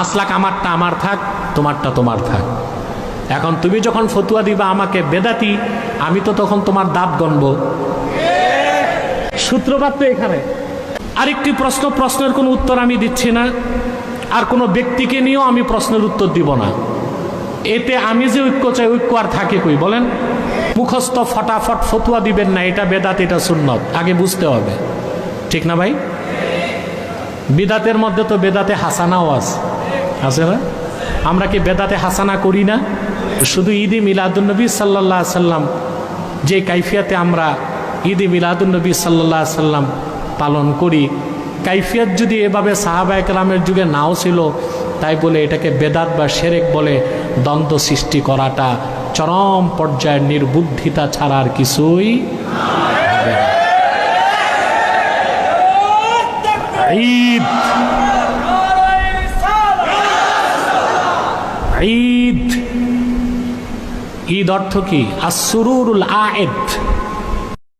Maslak আমারটা আমার থাক, তোমারটা তোমার থাক। এখন তুমি যখন ফতুয়া দিবা আমাকে বেদাতি, আমি তো তখন তোমার দাঁত গণব। সূত্রপাত তো এখানে। আরেকটি প্রশ্ন, প্রশ্নের কোনো উত্তর আমি দিচ্ছি না। আর কোনো ব্যক্তিকে নিয়েও আমি প্রশ্নের উত্তর দিব না। এতে আমি যে ঐক্য চাই, ঐক্য আর থাকে কই, বলেন? মুখস্থ ফটাফট ফতুয়া দিবেন না, এটা বেদাত, এটা সুন্নত। আগে বুঝতে হবে। ঠিক না ভাই? বিদাতের মধ্যে তো বেদাতে হাসানাও আছে। আছে না? আমরা কি বেদাতে হাসানা করি না? শুধু ঈদে মিলাদুলনবী সাল্লাহ সাল্লাম, যে কাইফিয়াতে আমরা ঈদে মিলাদুলনবী সাল্লাহ সাল্লাম পালন করি, কাইফিয়াত যদি এভাবে সাহাবা একরামের যুগে নাও ছিল, তাই বলে এটাকে বেদাত বা সেরেক বলে দ্বন্দ্ব সৃষ্টি করাটা চরম পর্যায়ের নির্বুদ্ধিতা ছাড়া আর কিছুই ঈদ! ঈদ ঈদ অর্থ কি? আসুরুল আয়েদ।